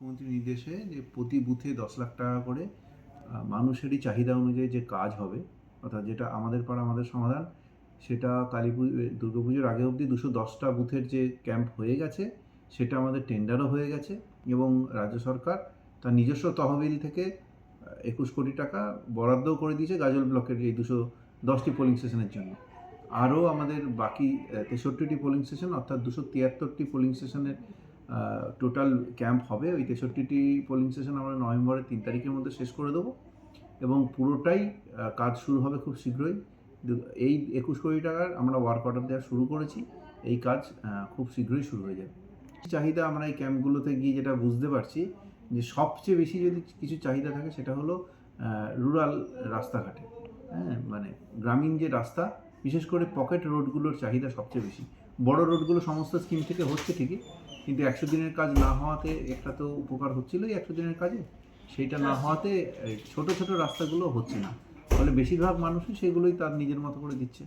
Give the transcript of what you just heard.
মুখ্যমন্ত্রীর নির্দেশে যে প্রতি বুথে দশ লাখ টাকা করে মানুষেরই চাহিদা অনুযায়ী যে কাজ হবে, অর্থাৎ যেটা আমাদের পাড়া, আমাদের সমাধান, সেটা কালী দুর্গা পুজোর আগে অবধি দুশো দশটা বুথের যে ক্যাম্প হয়ে গেছে, সেটা আমাদের টেন্ডারও হয়ে গেছে এবং রাজ্য সরকার তার নিজস্ব তহবিল থেকে একুশ কোটি টাকা বরাদ্দও করে দিয়েছে গাজল ব্লকের এই দুশো দশটি পোলিং স্টেশনের জন্য। আরও আমাদের বাকি তেষট্টিটি পোলিং স্টেশন অর্থাৎ দুশো তিয়াত্তরটি পোলিং স্টেশনের টোটাল ক্যাম্প হবে। ওই তেষট্টিটি পোলিং স্টেশন আমরা নভেম্বরের তিন তারিখের মধ্যে শেষ করে দেবো। এবং পুরোটাই কাজ শুরু হবে খুব শীঘ্রই। এই একুশ কোটি টাকার আমরা ওয়ার্ক অর্ডার দেওয়া শুরু করেছি। এই কাজ খুব শীঘ্রই শুরু হয়ে যাবে। চাহিদা আমরা এই ক্যাম্পগুলোতে গিয়ে যেটা বুঝতে পারছি, যে সবচেয়ে বেশি যদি কিছু চাহিদা থাকে সেটা হলো রুরাল রাস্তাঘাটে। হ্যাঁ মানে গ্রামীণ যে রাস্তা বিশেষ করে পকেট রোডগুলোর চাহিদা সবচেয়ে বেশি। বড় রোডগুলো সমস্ত স্কিম থেকে হচ্ছে ঠিকই কিন্তু একশো দিনের কাজ না হওয়াতে একটা তো উপকার হচ্ছিলোই একশো দিনের কাজে। সেইটা না হওয়াতে এই ছোট ছোট রাস্তাগুলো হচ্ছে না। ফলে বেশিরভাগ মানুষই সেগুলোই তার নিজের মতো করে দিচ্ছে।